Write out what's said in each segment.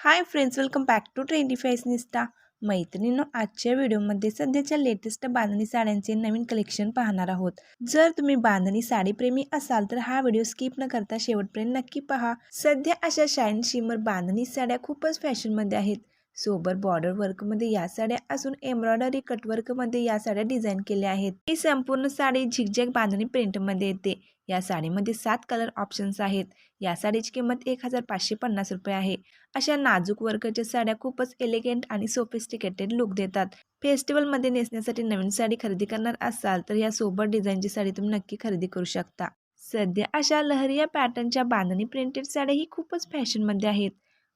Hi friends welcome back to trendy fashionista मैत्रिणींनो आजच्या व्हिडिओमध्ये सध्याच्या लेटेस्ट बांधणी साड्यांचे नवीन कलेक्शन पाहणार आहोत. जर तुम्ही बांधणी साडीप्रेमी असाल तर हा व्हिडिओ स्किप न करता शेवटपर्यंत नक्की पहा. सध्या अशा शाईन शिमर बांधणी साड्या खूपच फॅशनमध्ये आहेत. सोबर बॉर्डर वर्कमध्ये या साड्या असून एम्ब्रॉयडरी कटवर्कमध्ये या साड्या डिझाईन केल्या आहेत. ही संपूर्ण साडी झिकझॅक बांधणी प्रिंटमध्ये येते. या साडीमध्ये सात कलर ऑप्शन्स आहेत. या साडीची किंमत एक हजार पाचशे पन्नास रुपये आहे. अशा नाजूक वर्कच्या साड्या खूपच एलिगंट आणि सोफिस्टिकेटेड लुक देतात. फेस्टिवलमध्ये नेसण्यासाठी नवीन साडी खरेदी करणार असाल तर या सोबर डिझाईनची साडी तुम्ही नक्की खरेदी करू शकता. सध्या अशा लहरिया पॅटर्नच्या बांधणी प्रिंटेड साड्या ही खूपच फॅशनमध्ये आहेत.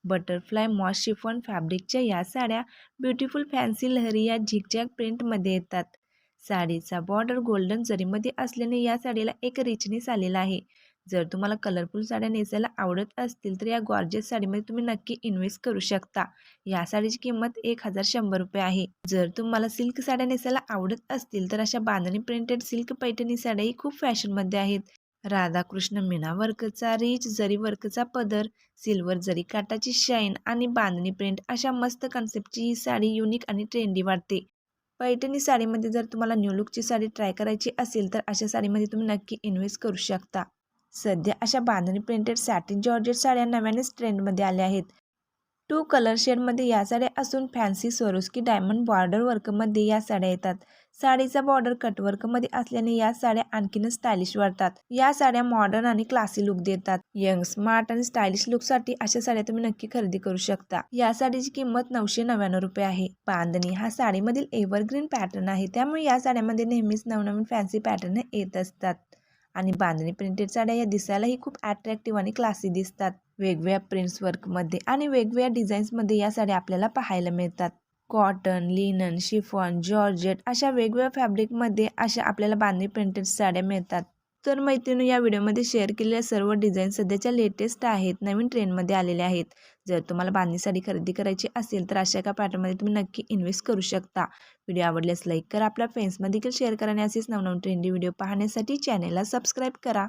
बटरफ्लाय मॉस शिफॉन फॅब्रिकच्या या साड्या ब्युटिफुल फॅन्सी लहरी या झिकझॅक प्रिंटमध्ये येतात. साडीचा बॉर्डर गोल्डन जरीमध्ये असल्याने या साडीला एक रिचनेस आलेला आहे. जर तुम्हाला कलरफुल साड्या नेसायला आवडत असतील तर या गॉर्जेस साडीमध्ये तुम्ही नक्की इन्व्हेस्ट करू शकता. या साडीची किंमत एक हजार शंभर रुपये आहे. जर तुम्हाला सिल्क साड्या नेसायला आवडत असतील तर अशा बांधणी प्रिंटेड सिल्क पैठणी साड्याही खूप फॅशनमध्ये आहेत. राधाकृष्ण मीना वर्कचा रिच जरी वर्कचा पदर सिल्वर जरी काटाची शाईन आणि बांधणी प्रिंट अशा मस्त कन्सेप्टची ही साडी युनिक आणि ट्रेंडी वाटते. पैठणी साडीमध्ये जर तुम्हाला न्यू लुकची साडी ट्राय करायची असेल तर अशा साडीमध्ये तुम्ही नक्की इन्व्हेस्ट करू शकता. सध्या अशा बांधणी प्रिंटेड सॅटिन जॉर्जेट साड्या नव्यानेच ट्रेंडमध्ये आल्या आहेत. टू कलर शेडमध्ये या साड्या असून फॅन्सी सोरोस्की डायमंड बॉर्डर वर्कमध्ये या साड्या येतात. साडीचा बॉर्डर कटवर्कमध्ये असल्याने या साड्या आणखीनच स्टायलिश वाटतात. या साड्या मॉडर्न आणि क्लासी लुक देतात. यंग स्मार्ट आणि स्टायलिश लुकसाठी अशा साड्या तुम्ही नक्की खरेदी करू शकता. या साडीची किंमत नऊशे नव्याण्णव रुपये आहे. बांधणी हा साडीमधील एव्हरग्रीन पॅटर्न आहे. त्यामुळे या साड्यामध्ये नेहमीच नवनवीन फॅन्सी पॅटर्न येत असतात. आणि बांधणी प्रिंटेड साड्या या दिसायलाही खूप अट्रॅक्टिव्ह आणि क्लासी दिसतात. वेगवेगळ्या प्रिंट्स वर्कमध्ये आणि वेगवेगळ्या डिझाईन्समध्ये या साड्या आपल्याला पाहायला मिळतात. कॉटन लिनन शिफॉन जॉर्जेट अशा वेगवेगळ्या फॅब्रिकमध्ये अशा आपल्याला बांधणी प्रिंटेड साड्या मिळतात. तर मैत्रिणी या व्हिडिओमध्ये शेअर केलेल्या सर्व डिझाईन सध्याच्या लेटेस्ट आहेत नवीन ट्रेंडमध्ये आलेल्या आहेत. जर तुम्हाला बांधणी साडी खरेदी करायची असेल तर अशा एका पॅटर्नमध्ये तुम्ही नक्की इन्व्हेस्ट करू शकता. व्हिडिओ आवडल्यास लाईक करा आपल्या फ्रेंड्समध्ये देखील शेअर करा आणि असेच नवनवीन ट्रेंडी व्हिडिओ पाहण्यासाठी चॅनेलला सबस्क्राईब करा.